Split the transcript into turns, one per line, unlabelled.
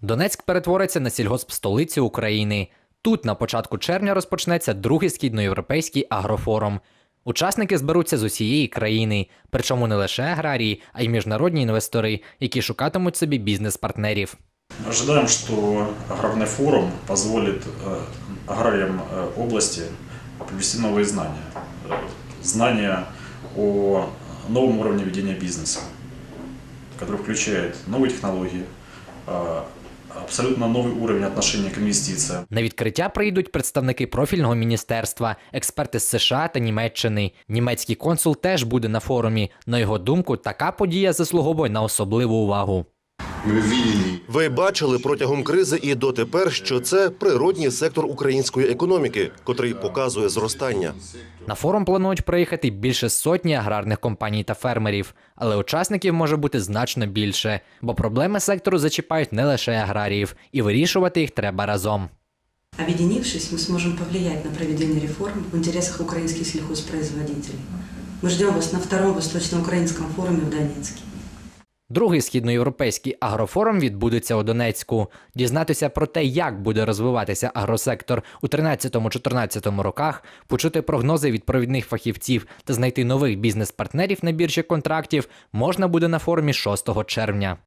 Донецьк перетвориться на сільгоспстолицю України. Тут на початку червня розпочнеться другий східноєвропейський агрофорум. Учасники зберуться з усієї країни, причому не лише аграрії, а й міжнародні інвестори, які шукатимуть собі бізнес-партнерів.
Ожидаем, что аграрный форум позволит э, аграриям э, области привести новые знания. Э, Знания о новом уровне ведения бизнеса, который включает новые технологии, э, абсолютно новый уровень отношения к инвестициям.
На відкриття прийдуть представники профільного міністерства, експерти з США та Німеччини. Німецький консул теж буде на форумі. На його думку, така подія заслуговує на особливу увагу.
Ми видели
Ви бачили протягом кризи і дотепер, що це природній сектор української економіки, котрий показує зростання.
На форум планують приїхати більше сотні аграрних компаній та фермерів, але учасників може бути значно більше, бо проблеми сектору зачіпають не лише аграріїв, і вирішувати їх треба разом.
Объединившись, мы сможем повлиять на проведение реформ в интересах украинских сельхозпроизводителей. Мы ждем вас на втором Восточноукраинском форуме в Донецке.
Другий східноєвропейський агрофорум відбудеться у Донецьку. Дізнатися про те, як буде розвиватися агросектор у 13-14 роках, почути прогнози від провідних фахівців та знайти нових бізнес-партнерів на біржі контрактів можна буде на форумі 6 червня.